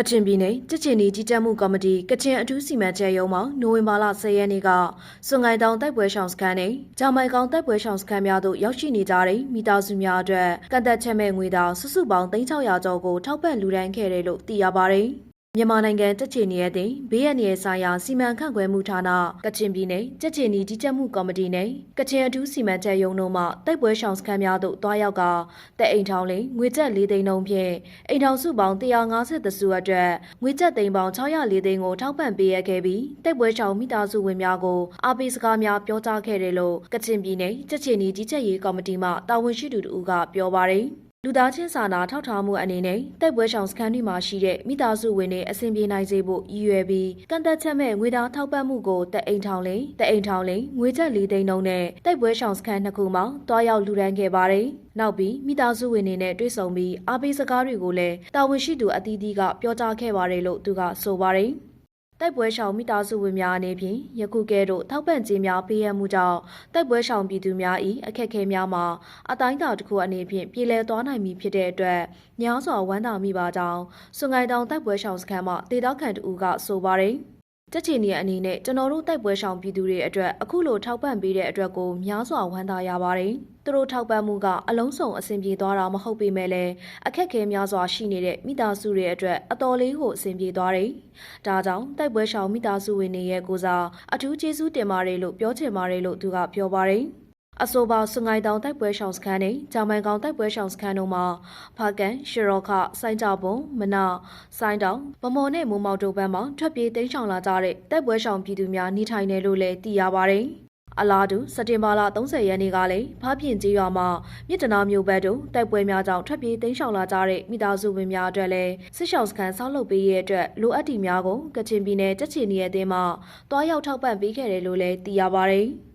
ကချင်ပြည်နယ်ကြည်ချင်နီကြီးကြပ်မှုကော်မတီကချင်အထူးစီမံချက်ရုံးမှနိုဝင်ဘာလ10ရက်နေ့ကစွန်ငိုင်တောင်တိုက်ပွဲရှောင်စခန်းနဲ့ဂျာမိုင်ကောင်တိုက်ပွဲရှောင်စခန်းများသို့ရောက်ရှိနေကြတဲ့မိသားစုများအတွက်ကန့်သက်ချက်မဲ့ငွေတောင်စုစုပေါင်း3600ကျော်ကိုထောက်ပံ့လူဒန်းခဲ့တယ်လို့သိရပါတယ်။ မြန်မာနိုင်ငံတက်ချီနီရဲ့တင်ဘေးရန်ရဲ့ဆိုင်ရာစီမံခန့်ခွဲမှုဌာနကချင်ပြည်နယ်တက်ချီနီကြီးကြပ်မှုကော်မတီနဲ့ကချင်အထူးစီမံချက်ရုံးတို့မှတိုက်ပွဲရှောင်စခန်းများသို့တွားရောက်ကတဲ့အိမ်ထောင်လေးငွေကျပ်၄သိန်းလုံးဖြင့်အိမ်ထောင်စုပေါင်း150စုအတွက်ငွေကျပ်သိန်းပေါင်း604သိန်းကိုထောက်ပံ့ပေးရခဲ့ပြီးတိုက်ပွဲရှောင်မိသားစုဝင်များကိုအားပေးစကားများပြောကြားခဲ့တယ်လို့ကချင်ပြည်နယ်တက်ချီနီကြီးကြပ်ရေးကော်မတီမှတာဝန်ရှိသူတို့ကပြောပါတယ် လူသားချင်းစာနာထောက်ထားမှုအနေနဲ့တိုက်ပွဲရှောင်စခန်းတွေမှာရှိတဲ့မိသားစုဝင်တွေအဆင်ပြေနိုင်စေဖို့ရည်ရွယ်ပြီးကန့်သက်ချက်မဲ့ငွေသားထောက်ပံ့မှုကိုတက်အိမ်ထောင်လေးတက်အိမ်ထောင်လေးငွေကျပ်၄သိန်းလုံးနဲ့တိုက်ပွဲရှောင်စခန်းနှစ်ခုမှာတွားရောက်လူဒန်းခဲ့ပါတယ်။နောက်ပြီးမိသားစုဝင်တွေနဲ့တွေ့ဆုံပြီးအားပေးစကားတွေကိုလည်းတာဝန်ရှိသူအသီးသီးကပြောကြားခဲ့ပါတယ်လို့သူကဆိုပါတယ်။ တိုက်ပွဲရှောင်မိသားစုဝင်များအနေဖြင့်ယခုကဲ့သို့ထောက်ပံ့ခြင်းများပေးရမှုကြောင့်တိုက်ပွဲရှောင်ပြည်သူများ၏အခက်အခဲများမှာအတိုင်းအတာတစ်ခုအနေဖြင့်ပြည်လဲသွားနိုင်ပြီဖြစ်တဲ့အတွက်များစွာဝမ်းသာမိပါကြောင်းစွန်ငိုင်တောင်တိုက်ပွဲရှောင်စခန်းမှဒေသခံတူကဆိုပါတယ် တက်ချီနီအနေနဲ့ကျွန်တော်တို့တိုက်ပွဲရှောင်ပြည်သူတွေအတွက်အခုလိုထောက်ပံ့ပေးတဲ့အတွက်ကိုများစွာဝမ်းသာရပါတယ်။သူတို့ထောက်ပံ့မှုကအလုံးစုံအဆင်ပြေသွားတာမဟုတ်ပေမဲ့လည်းအခက်အခဲများစွာရှိနေတဲ့မိသားစုတွေအတွက်အတော်လေးကိုအဆင်ပြေသွားတယ်။ဒါကြောင့်တိုက်ပွဲရှောင်မိသားစုဝင်တွေရဲ့ကိုစားအထူးကျေးဇူးတင်ပါတယ်လို့ပြောချင်ပါတယ်လို့သူကပြောပါတယ်။ အဆိုပါစွန်ငိုင်တောင်တိုက်ပွဲရှောင်စခန်းနဲ့ဂျာမန်ကောင်တိုက်ပွဲရှောင်စခန်းတို့မှာဖာကန်ရှရောခစိုင်းကြပုံမနာစိုင်းတောင်ဗမော်နဲ့မိုးမောက်တို့ဘက်မှထွက်ပြေးတိမ်းရှောင်လာကြတဲ့တိုက်ပွဲရှောင်ပြည်သူများနေထိုင်တယ်လို့လည်းသိရပါတယ်။အလားတူစက်တင်ဘာလ30ရက်နေ့ကလည်းဖားပြင်ကြီးရွာမှာမြစ်တနာမျိုးဘက်တို့တိုက်ပွဲများကြောင့်ထွက်ပြေးတိမ်းရှောင်လာကြတဲ့မိသားစုဝင်များအတွက်လည်းစစ်ရှောင်စခန်းဆောက်လုပ်ပေးရတဲ့အတွက်လိုအပ်တီများကိုကချင်ပြည်နယ်တက်ချီနီရဲ့အသင်းမှတွားရောက်ထောက်ပံ့ပေးခဲ့တယ်လို့လည်းသိရပါတယ်။